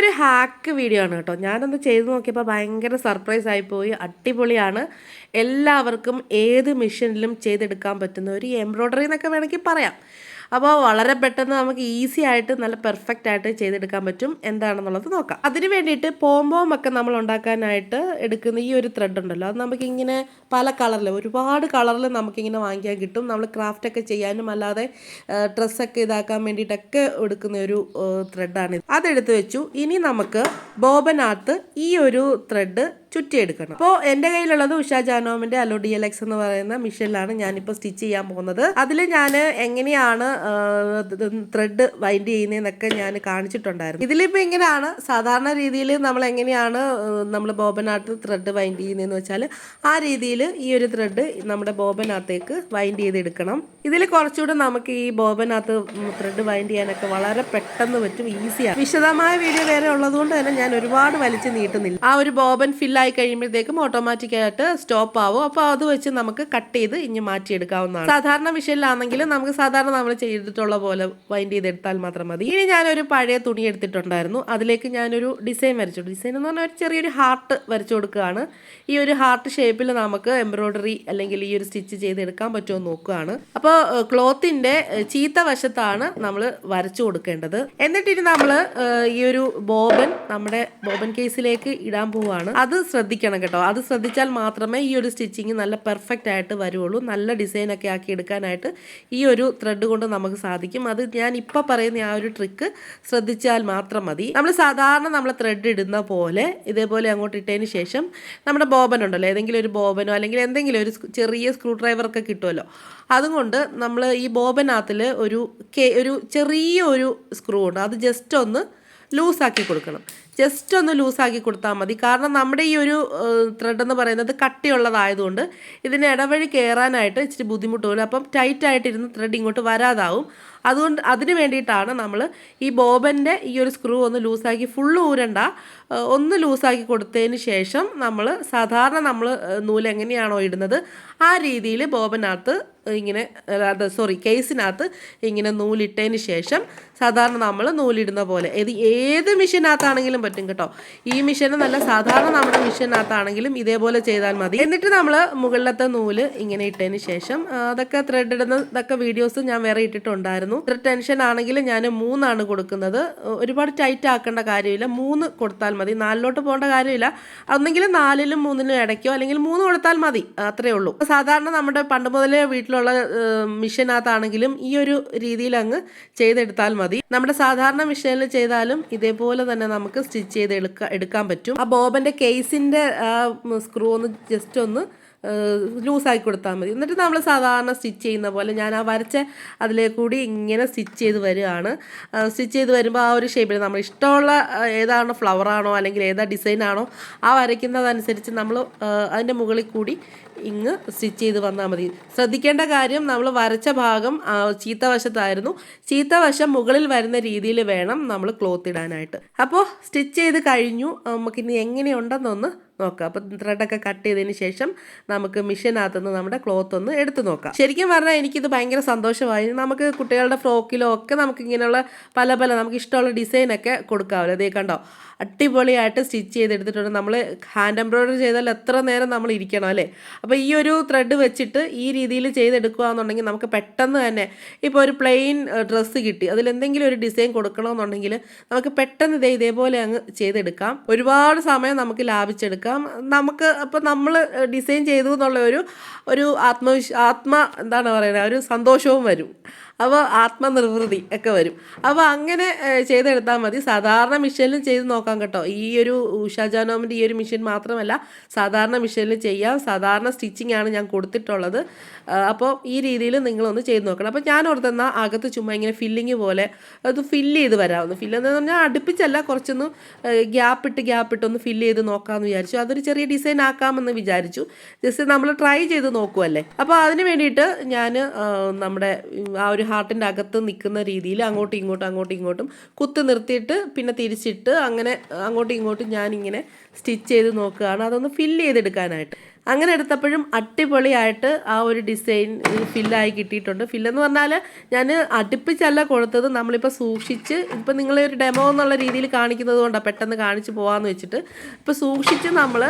ഇതൊരു hack video ആണ് കേട്ടോ. ഞാനൊന്ന് ചെയ്ത് നോക്കിയപ്പോൾ ഭയങ്കര സർപ്രൈസ് ആയിപ്പോയി അടിപൊളിയാണ്. എല്ലാവർക്കും ഏത് മെഷീനിലും ചെയ്തെടുക്കാൻ പറ്റുന്ന ഒരു എംബ്രോയ്ഡറി എന്നൊക്കെ വേണമെങ്കിൽ പറയാം. അപ്പോൾ വളരെ പെട്ടെന്ന് നമുക്ക് ഈസി ആയിട്ട് നല്ല പെർഫെക്റ്റ് ആയിട്ട് ചെയ്തെടുക്കാൻ പറ്റും. എന്താണെന്നുള്ളത് നോക്കാം. അതിന് വേണ്ടിയിട്ട് പോംപോം ഒക്കെ നമ്മൾ ഉണ്ടാക്കാനായിട്ട് എടുക്കുന്ന ഈ ഒരു ത്രെഡ് ഉണ്ടല്ലോ. അത് നമുക്കിങ്ങനെ പല കളറിൽ ഒരുപാട് കളറിൽ നമുക്കിങ്ങനെ വാങ്ങിക്കാൻ കിട്ടും. നമ്മൾ ക്രാഫ്റ്റൊക്കെ ചെയ്യാനും അല്ലാതെ ഡ്രസ്സൊക്കെ ഇതാക്കാൻ വേണ്ടിയിട്ടൊക്കെ എടുക്കുന്ന ഒരു ത്രെഡാണ് അതെടുത്ത് വെച്ചു. ഇനി നമുക്ക് ബോബനകത്ത് ഈ ഒരു ത്രെഡ് ചുറ്റിയെടുക്കണം. അപ്പോൾ എന്റെ കയ്യിലുള്ളത് ഉഷ ജാനോമിന്റെ അലോ ഡി എൽ എക്സ് എന്ന് പറയുന്ന മിഷനിലാണ് ഞാനിപ്പോൾ സ്റ്റിച്ച് ചെയ്യാൻ പോകുന്നത്. അതിൽ ഞാൻ എങ്ങനെയാണ് ത്രെഡ് വൈൻഡ് ചെയ്യുന്നതെന്നൊക്കെ ഞാൻ കാണിച്ചിട്ടുണ്ടായിരുന്നു. ഇതിലിപ്പോൾ ഇങ്ങനെയാണ്. സാധാരണ രീതിയിൽ നമ്മൾ എങ്ങനെയാണ് നമ്മൾ ബോബനാട്ട് ത്രെഡ് വൈൻഡ് ചെയ്യുന്നതെന്ന് വെച്ചാൽ ആ രീതിയിൽ ഈ ഒരു ത്രെഡ് നമ്മുടെ ബോബനകത്തേക്ക് വൈൻഡ് ചെയ്തെടുക്കണം. ഇതിൽ കുറച്ചുകൂടെ നമുക്ക് ഈ ബോബനകത്ത് ത്രെഡ് വൈൻഡ് ചെയ്യാനൊക്കെ വളരെ പെട്ടെന്ന് പറ്റും ഈസിയാണ് വിശദമായ വീഡിയോ വേറെ ഉള്ളതുകൊണ്ട് തന്നെ ഞാൻ ഒരുപാട് വലിച്ച് നീട്ടുന്നില്ല. ആ ഒരു ബോബൻ ഫില്ലായി കഴിയുമ്പോഴത്തേക്കും ഓട്ടോമാറ്റിക് ആയിട്ട് സ്റ്റോപ്പ് ആവും. അപ്പോൾ അത് വെച്ച് നമുക്ക് കട്ട് ചെയ്ത് ഇനി മാറ്റിയെടുക്കാവുന്നതാണ്. സാധാരണ വിഷയിലാണെങ്കിൽ നമുക്ക് സാധാരണ നമ്മൾ ചെയ്തിട്ടുള്ള പോലെ വൈൻഡ് ചെയ്തെടുത്താൽ മാത്രം മതി. ഇനി ഞാനൊരു പഴയ തുണി എടുത്തിട്ടുണ്ടായിരുന്നു. അതിലേക്ക് ഞാനൊരു ഡിസൈൻ വരച്ചു. ഡിസൈൻ എന്ന് പറഞ്ഞാൽ ഒരു ചെറിയൊരു ഹാർട്ട് വരച്ചു കൊടുക്കുകയാണ്. ഈ ഒരു ഹാർട്ട് ഷേപ്പിൽ നമുക്ക് എംബ്രോയ്ഡറി അല്ലെങ്കിൽ ഈ ഒരു സ്റ്റിച്ച് ചെയ്തെടുക്കാൻ പറ്റുമോ നോക്കുകയാണ്. അപ്പോൾ ക്ലോത്തിന്റെ ചീത്ത വശത്താണ് നമ്മൾ വരച്ചു കൊടുക്കേണ്ടത്. എന്നിട്ട് ഇനി നമ്മൾ ഈ ഒരു ബോബൻ നമ്മുടെ ബോബൻ കേസിലേക്ക് ഇടാൻ പോവുകയാണ്. അത് ശ്രദ്ധിക്കണം കേട്ടോ. അത് ശ്രദ്ധിച്ചാൽ മാത്രമേ ഈ ഒരു സ്റ്റിച്ചിങ് നല്ല പെർഫെക്റ്റ് ആയിട്ട് വരുള്ളൂ നല്ല ഡിസൈൻ ഒക്കെ ആക്കി എടുക്കാനായിട്ട് ഈ ഒരു ത്രെഡ് കൊണ്ട് നമുക്ക് സാധിക്കും. അത് ഞാൻ ഇപ്പോൾ പറയുന്ന ആ ഒരു ട്രിക്ക് ശ്രദ്ധിച്ചാൽ മാത്രം മതി. നമ്മൾ സാധാരണ നമ്മൾ ത്രെഡ് ഇടുന്ന പോലെ ഇതേപോലെ അങ്ങോട്ട് ഇട്ടതിന് ശേഷം നമ്മുടെ ബോബൻ ഉണ്ടല്ലോ. ഏതെങ്കിലും ഒരു ബോബനോ അല്ലെങ്കിൽ എന്തെങ്കിലും ഒരു ചെറിയ സ്ക്രൂ ഡ്രൈവറൊക്കെ കിട്ടുമല്ലോ. അതുകൊണ്ട് നമ്മൾ ഈ ബോബനകത്തിൽ ഒരു കെ ഒരു ചെറിയ ഒരു സ്ക്രൂ ഉണ്ട്. അത് ജസ്റ്റ് ഒന്ന് ലൂസാക്കി കൊടുക്കണം. ജസ്റ്റ് ഒന്ന് ലൂസാക്കി കൊടുത്താൽ മതി. കാരണം നമ്മുടെ ഈ ഒരു ത്രെഡ് എന്ന് പറയുന്നത് കട്ടിയുള്ളതായതുകൊണ്ട് ഇതിന് ഇടവഴി കയറാനായിട്ട് ഇച്ചിരി ബുദ്ധിമുട്ട് വരും. അപ്പം ടൈറ്റായിട്ടിരുന്ന് ത്രെഡ് ഇങ്ങോട്ട് വരാതാവും. അതുകൊണ്ട് അതിന് വേണ്ടിയിട്ടാണ് നമ്മൾ ഈ ബോബന്റെ ഈ ഒരു സ്ക്രൂ ഒന്ന് ലൂസാക്കി ഫുള്ള് ഊരണ്ട. ഒന്ന് ലൂസാക്കി കൊടുത്തതിന് ശേഷം നമ്മൾ സാധാരണ നമ്മൾ നൂൽ എങ്ങനെയാണോ ഇടുന്നത് ആ രീതിയിൽ ബോബനകത്ത് ഇങ്ങനെ അത് സോറി കേസിനകത്ത് ഇങ്ങനെ നൂലിട്ടതിന് ശേഷം സാധാരണ നമ്മൾ നൂലിടുന്ന പോലെ. ഇത് ഏത് മെഷീനകത്താണെങ്കിലും പറ്റും കേട്ടോ. ഈ മിഷീന് നല്ല സാധാരണ നമ്മുടെ മിഷീനകത്താണെങ്കിലും ഇതേപോലെ ചെയ്താൽ മതി. എന്നിട്ട് നമ്മൾ മുകളിലത്തെ നൂൽ ഇങ്ങനെ ഇട്ടതിന് ശേഷം അതൊക്കെ ത്രെഡ് ഇടുന്നതൊക്കെ വീഡിയോസ് ഞാൻ വേറെ ഇട്ടിട്ടുണ്ടായിരുന്നു. ഇത്ര ടെൻഷൻ ആണെങ്കിൽ ഞാൻ മൂന്നാണ് കൊടുക്കുന്നത്. ഒരുപാട് ടൈറ്റ് ആക്കേണ്ട കാര്യമില്ല. മൂന്ന് കൊടുത്താൽ മതി. നാലിലോട്ട് പോകേണ്ട കാര്യമില്ല. ഒന്നെങ്കിൽ നാലിലും മൂന്നിലും ഇടയ്ക്കോ അല്ലെങ്കിൽ മൂന്ന് കൊടുത്താൽ മതി. അത്രേ ഉള്ളൂ. സാധാരണ നമ്മുടെ പണ്ട് മുതലേ വീട്ടിലുള്ള മിഷനകത്താണെങ്കിലും ഈ ഒരു രീതിയിൽ അങ്ങ് ചെയ്തെടുത്താൽ മതി. നമ്മുടെ സാധാരണ മിഷനിൽ ചെയ്താലും ഇതേപോലെ തന്നെ നമുക്ക് സ്റ്റിച്ച് ചെയ്ത് എടുക്ക എടുക്കാൻ പറ്റും. ആ ബോബന്റെ കേസിന്റെ ആ സ്ക്രൂ ഒന്ന് ജസ്റ്റ് ഒന്ന് ലൂസാക്കി കൊടുത്താൽ മതി. എന്നിട്ട് നമ്മൾ സാധാരണ സ്റ്റിച്ച് ചെയ്യുന്ന പോലെ ഞാൻ ആ വരച്ച അതിലേ കൂടി ഇങ്ങനെ സ്റ്റിച്ച് ചെയ്ത് വരികയാണ്. സ്റ്റിച്ച് ചെയ്ത് വരുമ്പോൾ ആ ഒരു ഷേപ്പിൽ നമ്മൾ ഇഷ്ടമുള്ള ഏതാണോ ഫ്ലവറാണോ അല്ലെങ്കിൽ ഏതാ ഡിസൈനാണോ ആ വരയ്ക്കുന്നതനുസരിച്ച് നമ്മൾ അതിന്റെ മുകളിൽ കൂടി ഇങ്ങ് സ്റ്റിച്ച് ചെയ്ത് വന്നാൽ മതി. ശ്രദ്ധിക്കേണ്ട കാര്യം നമ്മൾ വരച്ച ഭാഗം ചീത്ത വശത്തായിരുന്നു ചീത്ത വശം മുകളിൽ വരുന്ന രീതിയിൽ വേണം നമ്മൾ ക്ലോത്ത് ഇടാനായിട്ട്. അപ്പോൾ സ്റ്റിച്ച് ചെയ്ത് കഴിഞ്ഞു. നമുക്കിനി എങ്ങനെയുണ്ടെന്നൊന്ന് നോക്കാം. അപ്പം ത്രെഡൊക്കെ കട്ട് ചെയ്തതിന് ശേഷം നമുക്ക് മിഷനകത്തുനിന്ന് നമ്മുടെ ക്ലോത്ത് ഒന്ന് എടുത്തു നോക്കാം. ശരിക്കും പറഞ്ഞാൽ എനിക്കിത് ഭയങ്കര സന്തോഷമായി. നമുക്ക് കുട്ടികളുടെ ഫ്രോക്കിലോ ഒക്കെ നമുക്ക് ഇങ്ങനെയുള്ള പല പല നമുക്ക് ഇഷ്ടമുള്ള ഡിസൈനൊക്കെ കൊടുക്കാമല്ലോ. അതേ കണ്ടോ? അടിപൊളിയായിട്ട് സ്റ്റിച്ച് ചെയ്തെടുത്തിട്ടുണ്ട്. നമ്മൾ ഹാൻഡ് എംബ്രോയ്ഡറി ചെയ്താൽ എത്ര നേരം നമ്മൾ ഇരിക്കണം അല്ലേ? അപ്പോൾ ഈ ഒരു ത്രെഡ് വെച്ചിട്ട് ഈ രീതിയിൽ ചെയ്തെടുക്കുക എന്നുണ്ടെങ്കിൽ നമുക്ക് പെട്ടെന്ന് തന്നെ ഇപ്പോൾ ഒരു പ്ലെയിൻ ഡ്രസ്സ് കിട്ടി. അതിൽ എന്തെങ്കിലും ഒരു ഡിസൈൻ കൊടുക്കണമെന്നുണ്ടെങ്കിൽ നമുക്ക് പെട്ടെന്ന് ഇതേ ഇതേപോലെ അങ്ങ് ചെയ്തെടുക്കാം. ഒരുപാട് സമയം നമുക്ക് ലാഭിച്ചെടുക്കാം. നമുക്ക് അപ്പോൾ നമ്മൾ ഡിസൈൻ ചെയ്തു എന്നുള്ള ഒരു ഒരു ആത്മവിശ്വ ആത്മ എന്താണ് പറയുന്നത്? ഒരു സന്തോഷവും വരും. അപ്പോൾ ആത്മനിർവൃതി ഒക്കെ വരും. അപ്പോൾ അങ്ങനെ ചെയ്തെടുത്താൽ മതി. സാധാരണ മിഷനിലും ചെയ്ത് നോക്കാം കേട്ടോ. ഈ ഒരു ഉഷാ ജാനോമിന്റെ ഈ ഒരു മിഷൻ മാത്രമല്ല സാധാരണ മിഷനിൽ ചെയ്യാം. സാധാരണ സ്റ്റിച്ചിങ് ആണ് ഞാൻ കൊടുത്തിട്ടുള്ളത്. അപ്പോൾ ഈ രീതിയിൽ നിങ്ങളൊന്ന് ചെയ്ത് നോക്കണം. അപ്പോൾ ഞാൻ ഓർത്തെന്നാൽ അകത്ത് ചുമ്മാ ഇങ്ങനെ ഫില്ലിങ് പോലെ അത് ഫില്ല് ചെയ്ത് വരാമെന്ന് ഫില്ല് എന്ന് പറഞ്ഞാൽ അടുപ്പിച്ചല്ല കുറച്ചൊന്ന് ഗ്യാപ്പ് ഇട്ട് ഗ്യാപ്പ് ഇട്ട് ഒന്ന് ഫില്ല് ചെയ്ത് നോക്കാമെന്ന് വിചാരിച്ചു. അതൊരു ചെറിയ ഡിസൈൻ ആക്കാമെന്ന് വിചാരിച്ചു. ജസ്റ്റ് നമ്മൾ ട്രൈ ചെയ്ത് നോക്കുമല്ലേ അപ്പോൾ അതിന് വേണ്ടിയിട്ട് ഞാൻ നമ്മുടെ ആ ഒരു ഹാർട്ടിന്റെ അകത്ത് നിൽക്കുന്ന രീതിയിൽ അങ്ങോട്ടും ഇങ്ങോട്ടും അങ്ങോട്ടും ഇങ്ങോട്ടും കുത്തി നിർത്തിയിട്ട് പിന്നെ തിരിച്ചിട്ട് അങ്ങനെ അങ്ങോട്ടും ഇങ്ങോട്ടും ഞാനിങ്ങനെ സ്റ്റിച്ച് ചെയ്ത് നോക്കുകയാണ്. അതൊന്ന് ഫില്ല് ചെയ്തെടുക്കാനായിട്ട്. അങ്ങനെ എടുത്തപ്പോഴും അടിപൊളിയായിട്ട് ആ ഒരു ഡിസൈൻ ഫില്ലായി കിട്ടിയിട്ടുണ്ട്. ഫില്ലെന്ന് പറഞ്ഞാൽ ഞാൻ അടുപ്പിച്ചല്ല കൊടുത്തത്. നമ്മളിപ്പോൾ സൂക്ഷിച്ച് ഇപ്പം നിങ്ങളെ ഒരു ഡെമോ എന്നുള്ള രീതിയിൽ കാണിക്കുന്നത് കൊണ്ടാണ് പെട്ടെന്ന് കാണിച്ച് പോകാമെന്ന് വെച്ചിട്ട് ഇപ്പോൾ സൂക്ഷിച്ച് നമ്മൾ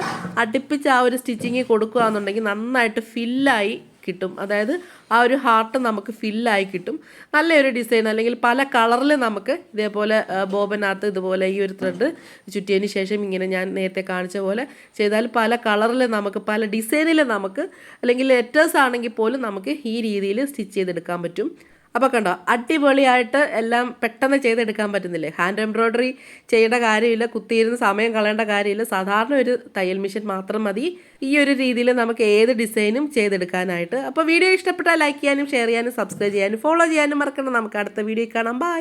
അടുപ്പിച്ച് ആ ഒരു സ്റ്റിച്ചിങ് കൊടുക്കുകയാണെന്നുണ്ടെങ്കിൽ നന്നായിട്ട് ഫില്ലായി കിട്ടും. അതായത് ആ ഒരു ഹാർട്ട് നമുക്ക് ഫില്ലായി കിട്ടും. നല്ലൊരു ഡിസൈൻ അല്ലെങ്കിൽ പല കളറിൽ നമുക്ക് ഇതേപോലെ ബോബനകത്ത് ഇതുപോലെ ഈ ഒരു ത്രെഡ് ചുറ്റിയതിന് ശേഷം ഇങ്ങനെ ഞാൻ നേരത്തെ കാണിച്ച പോലെ ചെയ്താൽ പല കളറിൽ നമുക്ക് പല ഡിസൈനിൽ നമുക്ക് അല്ലെങ്കിൽ ലെറ്റേഴ്സ് ആണെങ്കിൽ പോലും നമുക്ക് ഈ രീതിയിൽ സ്റ്റിച്ച് ചെയ്തെടുക്കാൻ പറ്റും. അപ്പോൾ കണ്ടോ അടിപൊളിയായിട്ട് എല്ലാം പെട്ടെന്ന് ചെയ്തെടുക്കാൻ പറ്റുന്നില്ലേ? ഹാൻഡ് എംബ്രോയ്ഡറി ചെയ്യേണ്ട കാര്യമില്ല കുത്തിയിരുന്ന് സമയം കളയേണ്ട കാര്യമില്ല. സാധാരണ ഒരു തയ്യൽ മെഷീൻ മാത്രം മതി. ഈ ഒരു രീതിയിൽ നമുക്ക് ഏത് ഡിസൈനും ചെയ്തെടുക്കാനായിട്ട്. അപ്പോൾ വീഡിയോ ഇഷ്ടപ്പെട്ടാൽ ലൈക്ക് ചെയ്യാനും ഷെയർ ചെയ്യാനും സബ്സ്ക്രൈബ് ചെയ്യാനും ഫോളോ ചെയ്യാനും മറക്കണം നമുക്ക് അടുത്ത വീഡിയോ കാണാം. ബൈ